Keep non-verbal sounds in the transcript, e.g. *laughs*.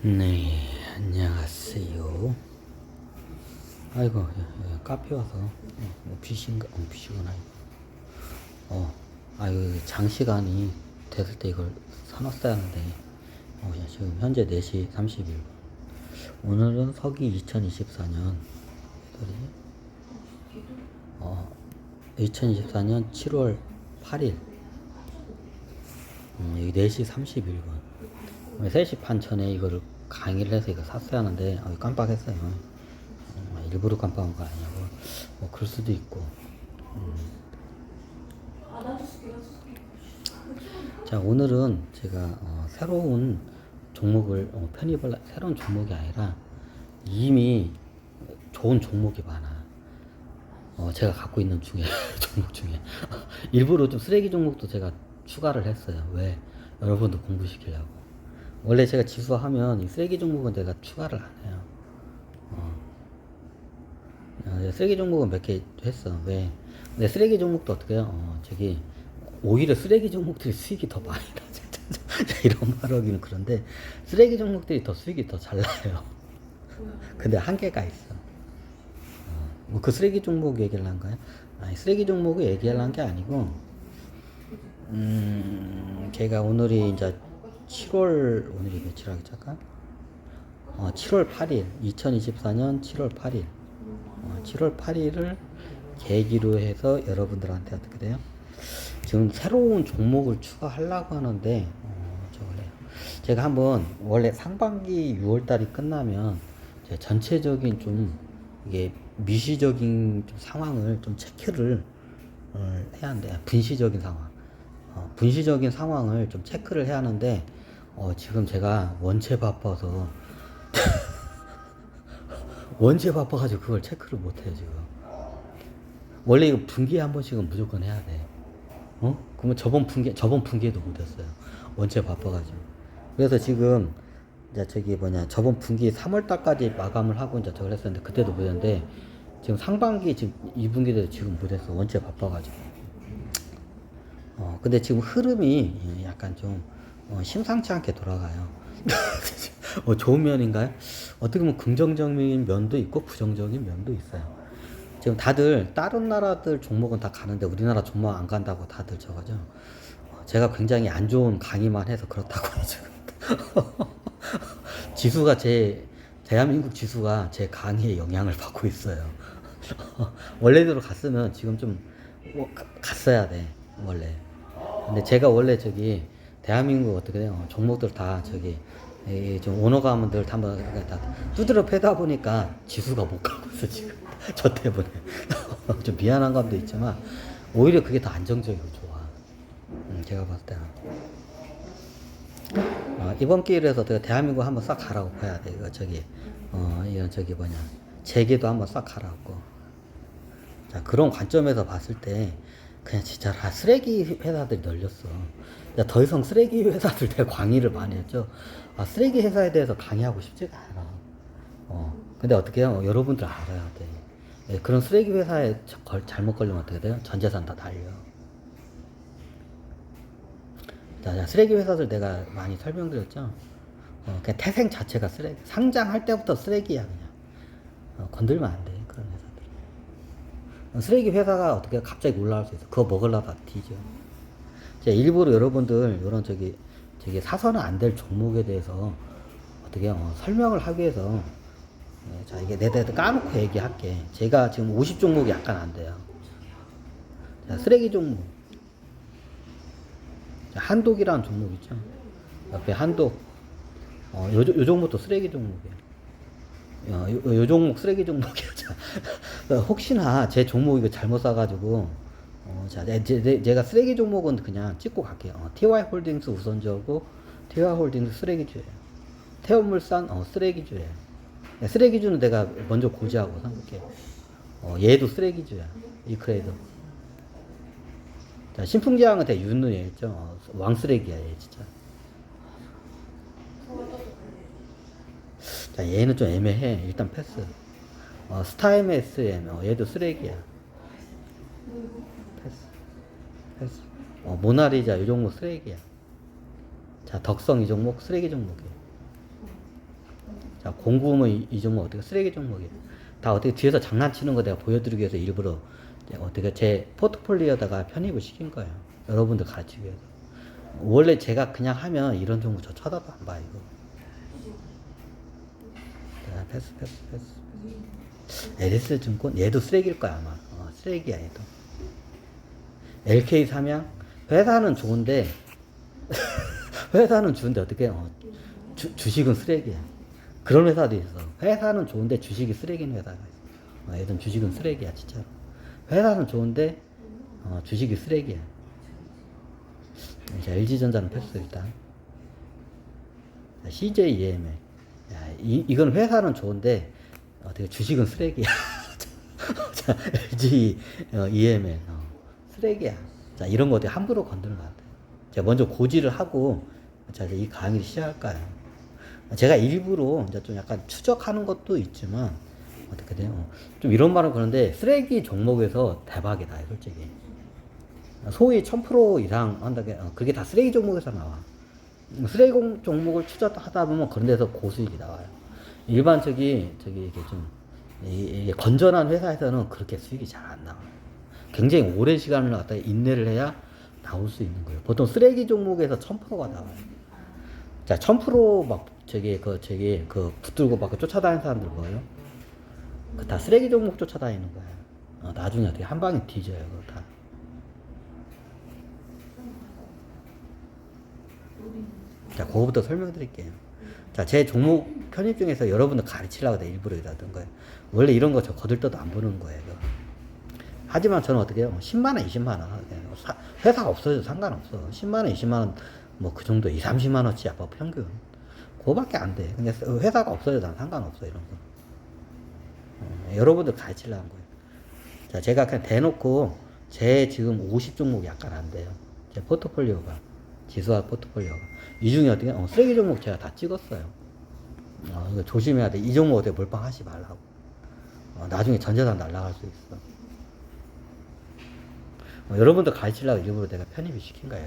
네, 안녕하세요. 아이고, 야, 야, 카페 와서 어, 뭐 비신가, 어, 비시구나. 이거. 어, 아이고 장시간이 됐을 때 이걸 사놨어야 하는데, 어, 야, 지금 현재 4시 31분. 오늘은 서기 2024년, 어, 2024년 7월 8일. 음, 여기 4시 31분. 3시 반 전에 이거를 강의를 해서 이거 샀어야 하는데, 아, 깜빡했어요. 어, 일부러 깜빡한 거 아니고, 뭐, 그럴 수도 있고. 음. 자, 오늘은 제가 어, 새로운 종목을 어, 편입을, 새로운 종목이 아니라 이미 좋은 종목이 많아. 어, 제가 갖고 있는 중에, *laughs* 종목 중에. *laughs* 일부러 좀 쓰레기 종목도 제가 추가를 했어요. 왜? 여러분도 공부시키려고. 원래 제가 지수하면 이 쓰레기 종목은 내가 추가를 안 해요. 어. 어, 쓰레기 종목은 몇 개 했어. 왜? 근데 쓰레기 종목도 어떻게 해요? 어, 저기, 오히려 쓰레기 종목들이 수익이 더 많이 나죠. *laughs* 이런 말 하기는 그런데, 쓰레기 종목들이 더 수익이 더 잘 나요. 근데 한계가 있어. 뭐그 쓰레기 종목 얘기를 한 거야? 아니, 쓰레기 종목을 얘기하려는 게 아니고, 음, 제가 오늘이 이제 7월, 오늘이 며칠 하기 잠깐? 어, 7월 8일, 2024년 7월 8일. 어, 7월 8일을 계기로 해서 여러분들한테 어떻게 돼요? 지금 새로운 종목을 추가하려고 하는데, 어, 저거래요. 제가 한번 원래 상반기 6월달이 끝나면 전체적인 좀 이게 미시적인 좀 상황을 좀 체크를 어, 해야 한대. 분시적인 상황. 어, 분시적인 상황을 좀 체크를 해야 하는데 어, 지금 제가 원체 바빠서 *laughs* 원체 바빠가지고 그걸 체크를 못해요 지금. 원래 이거 분기에 한 번씩은 무조건 해야 돼. 어? 그러면 저번 분기 저번 분기에도 못했어요. 원체 바빠가지고. 그래서 지금 이제 저기 뭐냐 저번 분기 3월 달까지 마감을 하고 이제 저걸 했었는데 그때도 못했는데 지금 상반기 지금 2분기도 지금 못했어. 원체 바빠가지고. 어, 근데 지금 흐름이 약간 좀 어, 심상치 않게 돌아가요. *laughs* 어, 좋은 면인가요? 어떻게 보면 긍정적인 면도 있고 부정적인 면도 있어요. 지금 다들 다른 나라들 종목은 다 가는데 우리나라 종목 안 간다고 다들 저거죠. 어, 제가 굉장히 안 좋은 강의만 해서 그렇다고요, *laughs* 지금. 지수가 제, 대한민국 지수가 제 강의에 영향을 받고 있어요. *laughs* 원래대로 갔으면 지금 좀 어, 가- 갔어야 돼, 원래. 근데 제가 원래 저기 대한민국 어떻게 돼요? 종목들 다 저기 이좀 오너 가문들 다 한번 다 두드려 패다 보니까 지수가 못 가고 있어 지금 *laughs* 저 때문에 *laughs* 좀 미안한 감도 있지만 오히려 그게 더 안정적이고 좋아. 음, 제가 봤을 때는 어, 이번 기회에서 대한민국 한번 싹 가라고 봐야 돼. 이거 저기 어 이건 저기 뭐냐 재계도 한번 싹 가라고. 자 그런 관점에서 봤을 때 그냥 진짜 다 쓰레기 회사들이 널렸어. 야, 더 이상 쓰레기 회사들 내가 강의를 많이 했죠. 아, 쓰레기 회사에 대해서 강의하고 싶지가 않아. 어. 근데 어떻게 해요? 여러분들 알아야 돼. 예, 그런 쓰레기 회사에 저- 걸- 잘못 걸리면 어떻게 돼요? 전 재산 다. 자, 자, 쓰레기 회사들 내가 많이 설명드렸죠. 어, 그냥 태생 자체가 쓰레기. 상장할 때부터 쓰레기야 그냥. 어, 건들면 안 돼. 쓰레기 회사가 어떻게 갑자기 올라올 수 있어. 그거 먹으려다 뒤져. 제가 일부러 여러분들 이런 저기 저기 사서는 안 될 종목에 대해서 어떻게 어, 설명을 하기 위해서 네, 자 이게 내 대도 까놓고 얘기할게. 제가 지금 50 종목이 약간 안 돼요. 자, 쓰레기 종목. 자, 한독이라는 종목 있죠. 옆에 한독. 어, 요, 요 종목도 쓰레기 종목이에요. 어, 요, 요 종목 쓰레기 종목이 *laughs* 어, 혹시나 제 종목 이거 잘못 사가지고, 어, 자, 제, 제, 제가 쓰레기 종목은 그냥 찍고 갈게요. 어, TY 홀딩스 우선저고, TY 홀딩스 쓰레기주예요. 태원물산, 어, 쓰레기주예요. 네, 쓰레기주는 내가 먼저 고지하고 생각해. 어, 얘도 쓰레기주야. 이크레이도. 자, 신풍제왕은 되게 윤누에 있죠. 어, 왕쓰레기야, 얘 진짜. 자, 얘는 좀 애매해. 일단 패스. 어, 스타임 SM, 어, 얘도 쓰레기야. 패스. 패스. 어, 모나리자, 이 종목 쓰레기야. 자, 덕성 이 종목 쓰레기 종목이야. 자, 공구음은 이, 이 종목 어떻게 쓰레기 종목이에요. 다 어떻게 뒤에서 장난치는 거 내가 보여드리기 위해서 일부러 어떻게 제 포트폴리오에다가 편입을 시킨 거예요. 여러분들 가르치기 위해서. 원래 제가 그냥 하면 이런 종목 저 쳐다도 안 봐요, 이거. 자, 패스, 패스, 패스. LS 증권? 얘도 쓰레기일 거야, 아마. 어, 쓰레기야, 얘도. LK 삼양? 회사는 좋은데, *laughs* 회사는 좋은데 어떻게, 어, 주, 주식은 쓰레기야. 그런 회사도 있어. 회사는 좋은데 주식이 쓰레기인 회사가 있어. 어, 얘든 주식은 쓰레기야, 진짜로. 회사는 좋은데, 어, 주식이 쓰레기야. 이제 LG전자는 패스, 일단. 자, CJ EML. 야, 이, 이건 회사는 좋은데, 어떻게 주식은 쓰레기야. *laughs* 자, LG 어, EML. 어, 쓰레기야. 자, 이런 거 어떻게 함부로 건드는 것 같아요. 제가 먼저 고지를 하고, 자, 이제 이 강의를 시작할까요? 제가 일부러 이제 좀 약간 추적하는 것도 있지만, 어떻게 돼요? 좀 이런 말은 그런데, 쓰레기 종목에서 대박이다, 솔직히. 소위 1000% 이상 한다게, 어, 그게 다 쓰레기 종목에서 나와. 쓰레기 공- 종목을 투자하다 보면 그런 데서 고수익이 나와요. 일반 저기, 저기, 이게 좀, 이- 이게 건전한 회사에서는 그렇게 수익이 잘 안 나와요. 굉장히 오랜 시간을 갖다 인내를 해야 나올 수 있는 거예요. 보통 쓰레기 종목에서 1000%가 나와요. 자, 1000%막 저기, 그, 저기, 그 붙들고 막 쫓아다니는 사람들 뭐예요? 그 다 쓰레기 종목 쫓아다니는 거예요. 어, 나중에 어떻게 한 방에 뒤져요, 그거 다. 자, 그거부터 설명드릴게요. 자, 제 종목 편입 중에서 여러분들 가르치려고 내가 일부러 이러던 거예요. 원래 이런 거 저 거들떠도 안 보는 거예요. 하지만 저는 어떻게 해요? 10만원, 20만원. 사- 회사가 없어도 상관없어. 10만원, 20만원, 뭐 그 정도, 2, 30만원치 아빠 평균. 그거밖에 안 돼. 근데 회사가 없어도 난 상관없어, 이런 거. 어, 여러분들 가르치려는 거예요. 자, 제가 그냥 대놓고 제 지금 50 종목이 약간 안 돼요. 제 포트폴리오가. 지수화 포트폴리오가. 이 중에 어떻게, 어, 쓰레기 종목 제가 다 찍었어요. 어, 이거 조심해야 돼. 이 종목 어떻게 몰빵하지 말라고. 어, 나중에 전재산 날라갈 수 있어. 어, 여러분들 가르치려고 일부러 내가 편입을 시킨 거야.